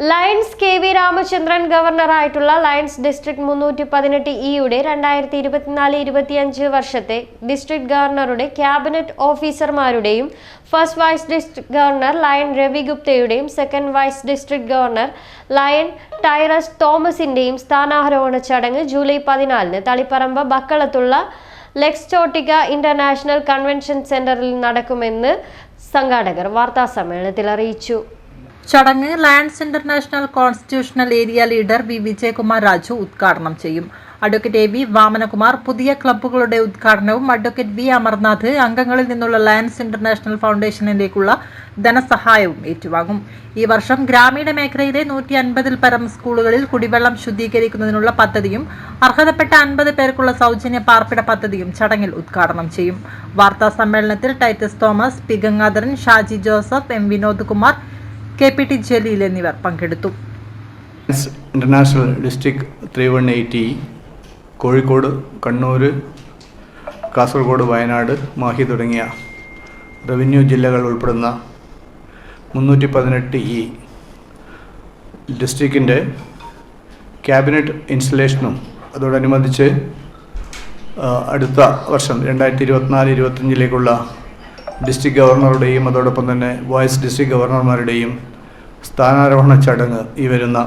Lions K V Ramachandran ഗവർണറായിട്ടുള്ള Lions district മുന്നൂറ്റി പതിനെട്ട് ഇയുടെ രണ്ടായിരത്തി ഇരുപത്തിനാല് ഇരുപത്തിയഞ്ച് വർഷത്തെ ഡിസ്ട്രിക്ട് ഗവർണറുടെ cabinet ഓഫീസർമാരുടെയും first vice district governor lion Ravi ഗുപ്തയുടെയും second vice district governor lion Titus തോമസിന്റെയും സ്ഥാനാരോഹണ ചടങ്ങ് ജൂലൈ പതിനാലിന് തളിപ്പറമ്പ് ബക്കളത്തുള്ള ലെക്സ്റ്റോട്ടിക ഇന്റർനാഷണൽ കൺവെൻഷൻ സെന്ററിൽ നടക്കുമെന്ന് സംഘാടകർ വാർത്താസമ്മേളനത്തിൽ അറിയിച്ചു. ചടങ്ങ് Lions international constitutional area leader V Vijayakumar Raju ഉദ്ഘാടനം ചെയ്യും. അഡ്വക്കേറ്റ് എ വി വാമനകുമാർ പുതിയ ക്ലബ്ബുകളുടെ ഉദ്ഘാടനവും അഡ്വക്കേറ്റ് വി അമർനാഥ് അംഗങ്ങളിൽ നിന്നുള്ള ലയൻസ് ഇന്റർനാഷണൽ ഫൗണ്ടേഷനിലേക്കുള്ള ധനസഹായവും ഏറ്റുവാങ്ങും. ഈ വർഷം ഗ്രാമീണ മേഖലയിലെ നൂറ്റി അൻപതിൽ പരം സ്കൂളുകളിൽ കുടിവെള്ളം ശുദ്ധീകരിക്കുന്നതിനുള്ള പദ്ധതിയും അർഹതപ്പെട്ട അൻപത് പേർക്കുള്ള സൗജന്യ പാർപ്പിട പദ്ധതിയും ചടങ്ങിൽ ഉദ്ഘാടനം ചെയ്യും. വാർത്താ സമ്മേളനത്തിൽ Titus Thomas P Gangadharan Shaji Joseph M Vinod Kumar K P T Jaleel എന്നിവർ പങ്കെടുത്തു. International district three one eighty Kozhikode Kannur Kasaragod Wayanad Mahe തുടങ്ങിയ റവന്യൂ ജില്ലകൾ ഉൾപ്പെടുന്ന മുന്നൂറ്റി പതിനെട്ട് ഇ ഡിസ്ട്രിക്റ്റിന്റെ ക്യാബിനറ്റ് ഇൻസ്റ്റലേഷനും അതോടനുബന്ധിച്ച് അടുത്ത വർഷം രണ്ടായിരത്തി ഇരുപത്തിനാല് ഇരുപത്തഞ്ചിലേക്കുള്ള ഡിസ്ട്രിക്ട് ഗവർണറുടെയും അതോടൊപ്പം തന്നെ വൈസ് ഡിസ്ട്രിക്ട് ഗവർണർമാരുടെയും സ്ഥാനാരോഹണ ചടങ്ങ് ഈ വരുന്ന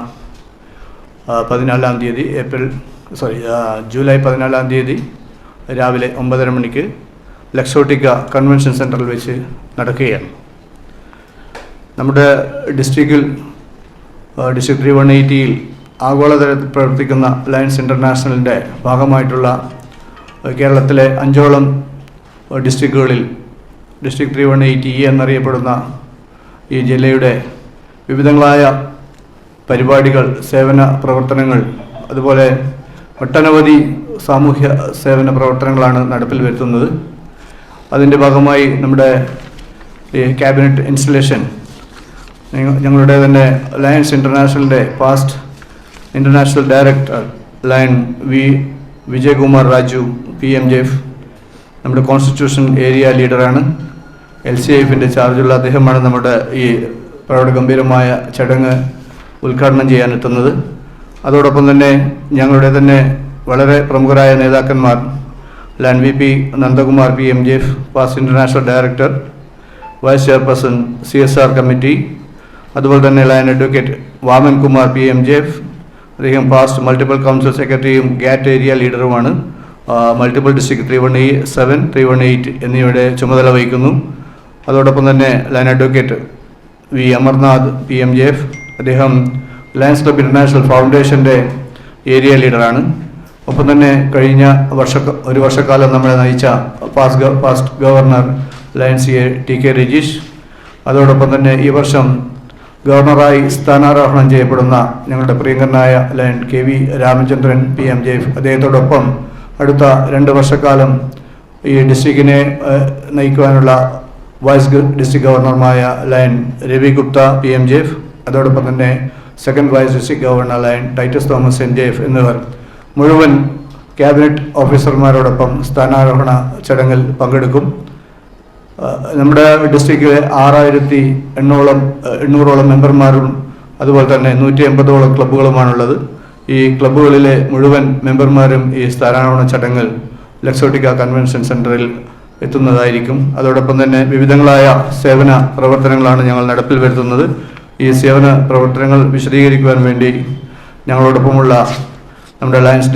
പതിനാലാം തീയതി ഏപ്രിൽ സോറി ജൂലൈ പതിനാലാം തീയതി രാവിലെ ഒമ്പതര മണിക്ക് ലക്ഷോട്ടിക്ക കൺവെൻഷൻ സെന്ററിൽ വെച്ച് നടക്കുകയാണ്. നമ്മുടെ ഡിസ്ട്രിക്റ്റിൽ ഡിസ്ട്രിക്ട് ത്രീ വൺ എയ്റ്റിയിൽ ആഗോളതലത്തിൽ പ്രവർത്തിക്കുന്ന ലയൻസ് ഇന്റർനാഷണലിന്റെ ഭാഗമായിട്ടുള്ള കേരളത്തിലെ അഞ്ചോളം ഡിസ്ട്രിക്റ്റുകളിൽ district three one eighty E എന്നറിയപ്പെടുന്ന ഈ ജില്ലയുടെ വിവിധങ്ങളായ പരിപാടികൾ സേവന പ്രവർത്തനങ്ങൾ അതുപോലെ ഒട്ടനവധി സാമൂഹ്യ സേവന പ്രവർത്തനങ്ങളാണ് നടപ്പിൽ വരുത്തുന്നത്. അതിന്റെ ഭാഗമായി നമ്മുടെ ഈ ക്യാബിനറ്റ് ഇൻസ്റ്റലേഷൻ ഞങ്ങളുടെ തന്നെ Lions ഇന്റർനാഷണലിന്റെ past international director lion V Vijayakumar Raju P M J F നമ്മുടെ കോൺസ്റ്റിറ്റ്യൂഷൻ ഏരിയ ലീഡറാണ് എൽ സി എഫിന്റെ ചാർജുള്ള അദ്ദേഹമാണ് നമ്മുടെ ഈ പ്രൗഢഗംഭീരമായ ചടങ്ങ് ഉദ്ഘാടനം ചെയ്യാനെത്തുന്നത് അതോടൊപ്പം തന്നെ ഞങ്ങളുടെ തന്നെ വളരെ പ്രമുഖരായ നേതാക്കന്മാർ lion V P Nandakumar P M J F past international director vice chairperson C S R committee അതുപോലെ തന്നെ lion advocate Vaman Kumar P M J F അദ്ദേഹം പാസ്റ്റ് മൾട്ടിപ്പിൾ കൗൺസിൽ സെക്രട്ടറിയും GAT area ലീഡറുമാണ്. Multiple district three one eight seven three one eight എന്നിവയുടെ ചുമതല വഹിക്കുന്നു. അതോടൊപ്പം തന്നെ lion advocate V. Amarnath P. M. J. F. അദ്ദേഹം ലയൻസ് ക്ലബ് ഇന്റർനാഷണൽ ഫൗണ്ടേഷന്റെ area ലീഡറാണ്. ഒപ്പം തന്നെ കഴിഞ്ഞ വർഷ ഒരു വർഷക്കാലം നമ്മളെ നയിച്ച past past governor Lions A T. K. Rajeesh. അതോടൊപ്പം തന്നെ ഈ വർഷം ഗവർണറായി സ്ഥാനാരോഹണം ചെയ്യപ്പെടുന്ന ഞങ്ങളുടെ പ്രിയങ്കരനായ lion K. V. Ramachandran P. M. J. അദ്ദേഹത്തോടൊപ്പം അടുത്ത രണ്ട് വർഷക്കാലം ഈ ഡിസ്ട്രിക്റ്റിനെ നയിക്കുവാനുള്ള vice district ഗവർണർമാരായ lion Ravi Gupta P M J F അതോടൊപ്പം തന്നെ second vice district governor lion Titus Thomas N J F എന്നിവർ. മുഴുവൻ ക്യാബിനറ്റ് ഓഫീസർമാരോടൊപ്പം സ്ഥാനാരോഹണ ചടങ്ങിൽ പങ്കെടുക്കും. നമ്മുടെ ഡിസ്ട്രിക്റ്റിലെ ആറായിരത്തി എണ്ണോളം ആ, എണ്ണൂറോളം മെമ്പർമാരും അതുപോലെ തന്നെ നൂറ്റി എൺപതോളം ക്ലബ്ബുകളുമാണുള്ളത്. ഈ ക്ലബ്ബുകളിലെ മുഴുവൻ മെമ്പർമാരും ഈ സ്ഥാനാരോഹണ ചടങ്ങിൽ ലക്സോട്ടിക്ക കൺവെൻഷൻ സെന്ററിൽ എത്തുന്നതായിരിക്കും. അതോടൊപ്പം തന്നെ വിവിധങ്ങളായ സേവന പ്രവർത്തനങ്ങളാണ് ഞങ്ങൾ നടപ്പിൽ വരുത്തുന്നത്. ഈ സേവന പ്രവർത്തനങ്ങൾ വിശദീകരിക്കുവാൻ വേണ്ടി ഞങ്ങളോടൊപ്പമുള്ള നമ്മുടെ ലയൻസ്